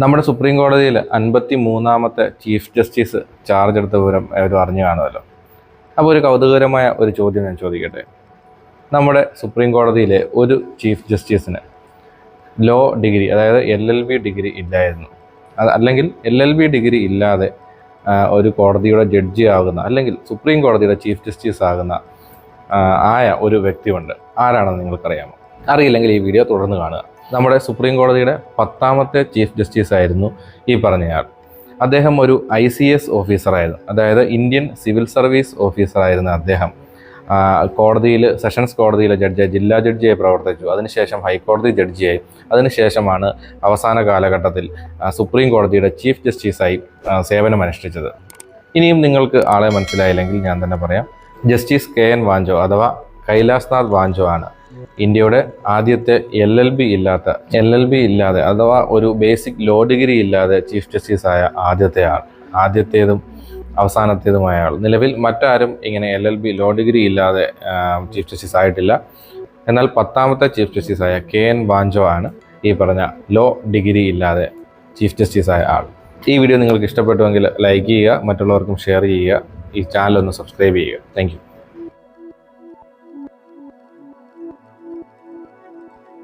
നമ്മുടെ സുപ്രീം കോടതിയിൽ അൻപത്തി മൂന്നാമത്തെ ചീഫ് ജസ്റ്റിസ് ചാർജ് എടുത്ത വിവരം അവർ അറിഞ്ഞു കാണുമല്ലോ. അപ്പോൾ ഒരു കൗതുകകരമായ ഒരു ചോദ്യം ഞാൻ ചോദിക്കട്ടെ. നമ്മുടെ സുപ്രീം കോടതിയിലെ ഒരു ചീഫ് ജസ്റ്റിസിന് ലോ ഡിഗ്രി അതായത് എൽ എൽ ബി ഡിഗ്രി ഇല്ലായിരുന്നു. അത് അല്ലെങ്കിൽ എൽ എൽ ബി ഡിഗ്രി ഇല്ലാതെ ഒരു കോടതിയുടെ ജഡ്ജി ആകുന്ന അല്ലെങ്കിൽ സുപ്രീം കോടതിയുടെ ചീഫ് ജസ്റ്റിസ് ആകുന്ന ആയ ഒരു വ്യക്തിയുണ്ട്. ആരാണെന്ന് നിങ്ങൾക്കറിയാമോ? അറിയില്ലെങ്കിൽ ഈ വീഡിയോ തുടർന്ന് കാണുക. നമ്മുടെ സുപ്രീം കോടതിയുടെ പത്താമത്തെ ചീഫ് ജസ്റ്റിസ് ആയിരുന്നു ഈ പറഞ്ഞയാൾ. അദ്ദേഹം ഒരു ഐ സി എസ് ഓഫീസറായിരുന്നു അതായത് ഇന്ത്യൻ സിവിൽ സർവീസ് ഓഫീസറായിരുന്ന അദ്ദേഹം. കോടതിയിൽ സെഷൻസ് കോടതിയിലെ ജഡ്ജായി ജില്ലാ ജഡ്ജിയായി പ്രവർത്തിച്ചു. അതിനുശേഷം ഹൈക്കോടതി ജഡ്ജിയായി. അതിനുശേഷമാണ് അവസാന കാലഘട്ടത്തിൽ സുപ്രീം കോടതിയുടെ ചീഫ് ജസ്റ്റിസായി സേവനമനുഷ്ഠിച്ചത് ഇനിയും നിങ്ങൾക്ക് ആളെ മനസ്സിലായില്ലെങ്കിൽ ഞാൻ തന്നെ പറയാം. ജസ്റ്റിസ് കെ എൻ വാഞ്ചോ അഥവാ കൈലാസ്നാഥ് വാഞ്ചോ ആണ്. ഇന്ത്യയുടെ ആദ്യത്തെ എൽ എൽ ബി ഇല്ലാത്ത എൽ എൽ ബി ഇല്ലാതെ അഥവാ ഒരു ബേസിക് ലോ ഡിഗ്രി ഇല്ലാതെ ചീഫ് ആയ ആദ്യത്തെ ആൾ ആദ്യത്തേതും അവസാനത്തേതുമായ ആൾ. നിലവിൽ മറ്റാരും ഇങ്ങനെ L L B law degree ഇല്ലാതെ ചീഫ് ജസ്റ്റിസ് ആയിട്ടില്ല എന്നാൽ പത്താമത്തെ ചീഫ് ആയ കെ എൻ ബാഞ്ചോ ആണ് ഈ പറഞ്ഞ ലോ ഡിഗ്രി ഇല്ലാതെ ചീഫ് ആയ ആൾ. ഈ വീഡിയോ നിങ്ങൾക്ക് ഇഷ്ടപ്പെട്ടുവെങ്കിൽ ലൈക്ക് ചെയ്യുക മറ്റുള്ളവർക്കും ഷെയർ ചെയ്യുക. ഈ ചാനൽ ഒന്ന് സബ്സ്ക്രൈബ് ചെയ്യുക. താങ്ക്